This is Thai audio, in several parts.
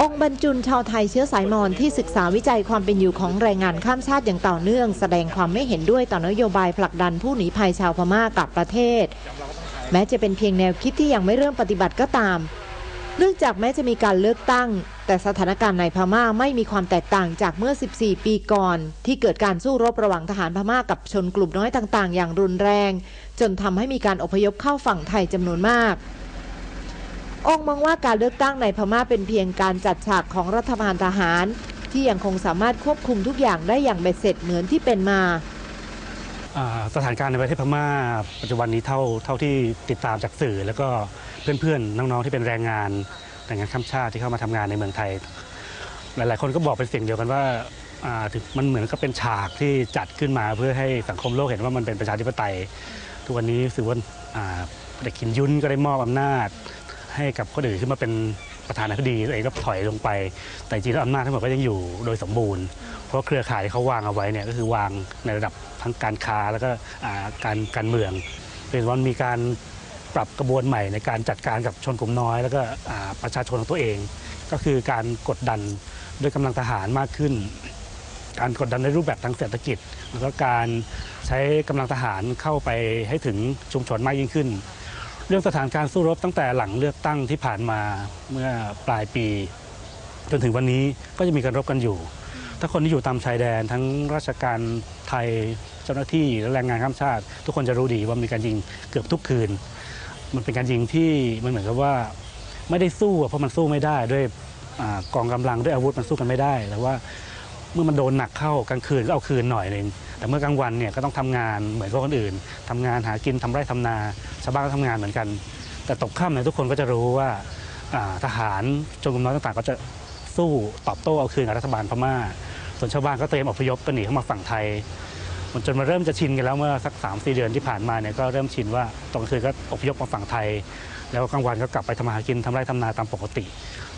องค์บรรจุนชาวไทยเชื้อสายมอญที่ศึกษาวิจัยความเป็นอยู่ของแรงงานข้ามชาติอย่างต่อเนื่อง แสดงความไม่เห็นด้วยต่อนโยบายผลักดันผู้หนีภัยชาวพม่ากลับประเทศ แม้จะเป็นเพียงแนวคิดที่ยังไม่เริ่มปฏิบัติก็ตามเนื่องจากแม้จะมีการเลือกตั้ง แต่สถานการณ์ในพม่าไม่มีความแตกต่างจากเมื่อ 14 ปีก่อน ที่เกิดการสู้รบระหว่างทหารพม่ากับชนกลุ่มน้อยต่าง ๆ อย่างรุนแรง จนทำให้มีการอพยพเข้าฝั่งไทยจำนวนมาก องค์มองว่าการเลือกตั้งในพม่าเป็นเพียงการจัดฉากของรัฐบาลทหาร ที่ยังคงสามารถควบคุมทุกอย่างได้อย่างเบ็ดเสร็จเหมือนที่เป็นมาสถานการณ์ในประเทศพม่า ปัจจุบันนี้เท่าเท่าที่ติดตามจากสื่อ แล้วก็เพื่อนๆน้องๆที่เป็นแรงงานแรงงานข้ามชาติที่เข้ามาทำงานในเมืองไทย หลายๆ คนก็บอกเป็นเสียงเดียวกันว่าามันเหมือนกับเป็นฉากที่จัดขึ้นมาเพื่อให้สังคมโลกเห็นว่ามันเป็นประชาธิปไตย ทุกวันนี้สื่อว่าเด็กขินยุนก็ได้มอบอำนาจ ให้กับคนอื่นขึ้นมาเป็นประธานาธิบดีตัวเองก็ถอยลงไป แต่จริงแล้วอำนาจทั้งหมดก็ยังอยู่โดยสมบูรณ์ เพราะเครือข่ายที่เขาวางเอาไว้เนี่ยก็คือวางในระดับทั้งการค้าแล้วก็การการเมืองเป็นวันมีการปรับกระบวนใหม่ในการจัดการกับชนกลุ่มน้อย แล้วก็ประชาชนของตัวเอง ก็คือการกดดันด้วยกำลังทหารมากขึ้น การกดดันในรูปแบบทางเศรษฐกิจ แล้วก็การใช้กำลังทหารเข้าไปให้ถึงชุมชนมากยิ่งขึ้น รื่องสถานการณ์สู้รบตั้งแต่หลังเลือกตั้งที่ผ่านมาเมื่อปลายปี จนถึงวันนี้ก็จะมีการรบกันอยู่ ถ้าคนที่อยู่ตามชายแดนทั้งราชการไทยเจ้าหน้าที่และแรงงานข้ามชาติ ทุกคนจะรู้ดีว่ามีการยิงเกือบทุกคืน มันเป็นการยิงที่มันเหมือนกับว่าไม่ได้สู้เพราะมันสู้ไม่ได้ด้วยอกองกำลังด้วยอาวุธมันสู้กันไม่ได้แต่ว่า เมื่อมันโดนหนักเข้ากลางคืนก็เอาคืนหน่อยหนึ่งแต่เมื่อกลางวันเนี่ยก็ต้องทำงานเหมือนกับคนอื่นทำงานหากินทำไร่ทำนาชาวบ้านก็ทำงานเหมือนกัน แต่ตกค่ำเนี่ยทุกคนก็จะรู้ว่าทหารชนกลุ่มน้อยต่างๆ ก็จะสู้ตอบโต้เอาคืนกับรัฐบาลพม่า ส่วนชาวบ้านก็เตรียมอพยพกันหนีเข้ามาฝั่งไทยมันจนมาเริ่มจะชินกันแล้วเมื่อสัก3ามสี่เดือนที่ผ่านมาเนี่ยก็เริ่มชินว่าตอนคืนก็อพยพมาฝั่งไทย แล้วกลางวันก็กลับไปทำมาหากินทำไร่ทำนาตามปกติ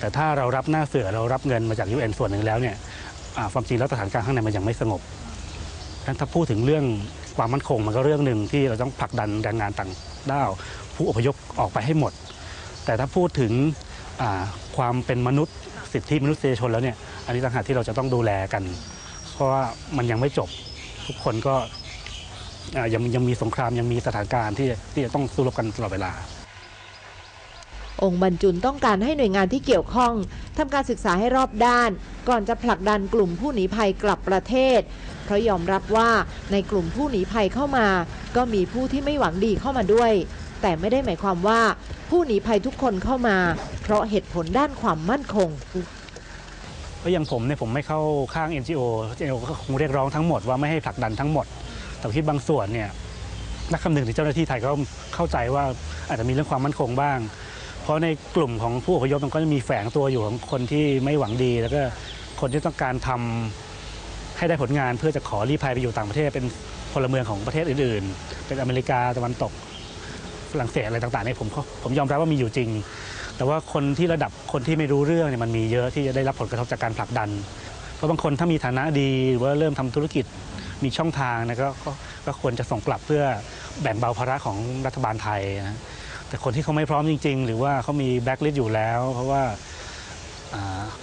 แต่ถ้าเรารับหน้าเสือเรารับเงินมาจาก UN ส่วนหนึ่งแล้วเนี่ย ความจริงแล้วสถานการณ์ข้างในมันยังไม่สงบดังนั้นถ้าพูดถึงเรื่องความมั่นคงมันก็เรื่องหนึ่งที่เราต้องผลักดันแรงงานต่างด้าว ผู้อพยพออกไปให้หมด แต่ถ้าพูดถึงความเป็นมนุษย์สิทธิมนุษยชนแล้วเนี่ยอันนี้ต่างหากที่เราจะต้องดูแลกัน เพราะว่ามันยังไม่จบทุกคนก็ยังยังมีสงครามยังมีสถานการณ์ที่ที่จะต้องสู้รบกันตลอดเวลา องค์บรรจุนต้องการให้หน่วยงานที่เกี่ยวข้องทำการศึกษาให้รอบด้าน ก่อนจะผลักดันกลุ่มผู้หนีภัยกลับประเทศ เพราะยอมรับว่าในกลุ่มผู้หนีภัยเข้ามา ก็มีผู้ที่ไม่หวังดีเข้ามาด้วย แต่ไม่ได้หมายความว่า ผู้หนีภัยทุกคนเข้ามา เพราะเหตุผลด้านความมั่นคงเพราะอย่างผมเนี่ยผมไม่เข้าข้าง NGO NGO ก็คงเรียกร้องทั้งหมดว่าไม่ให้ผลักดันทั้งหมด แต่คิดบางส่วนเนี่ยนักคำนึงถึงเจ้าหน้าที่ไทยก็เข้าใจว่าอาจจะมีเรื่องความมั่นคงบ้าง เพราะในกลุ่มของผู้อพยพมันก็จะมีแฝงตัวอยู่ของคนที่ไม่หวังดี แล้วก็คนที่ต้องการทำให้ได้ผลงานเพื่อจะขอรีภัยไปอยู่ต่างประเทศเป็นพลเมืองของประเทศอื่น ๆ เป็นอเมริกาตะวันตกฝรั่งเศสอะไรต่างๆเนี่ยผมผมยอมรับว่ามีอยู่จริง แต่ว่าคนที่ระดับคนที่ไม่รู้เรื่องเนี่ยมันมีเยอะที่จะได้รับผลกระทบจากการผลักดัน เพราะบางคนถ้ามีฐานะดีหรือว่าเริ่มทำธุรกิจมีช่องทางนะก็ก็ควรจะส่งกลับเพื่อแบ่งเบาภาระของรัฐบาลไทยนะ แต่คนที่เขาไม่พร้อมจริง ๆ หรือว่าเขามีแบ็กลิสต์อยู่แล้ว เพราะว่า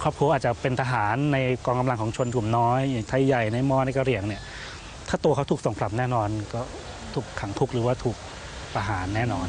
ครอบครัวอาจจะเป็นทหารในกองกำลังของชนกลุ่มน้อยอย่างไทยใหญ่ในมอในกระเรียงเนี่ยถ้าตัวเขาถูกส่งกลับแน่นอน ก็ถูกขังทุกหรือว่าถูกประหารแน่นอน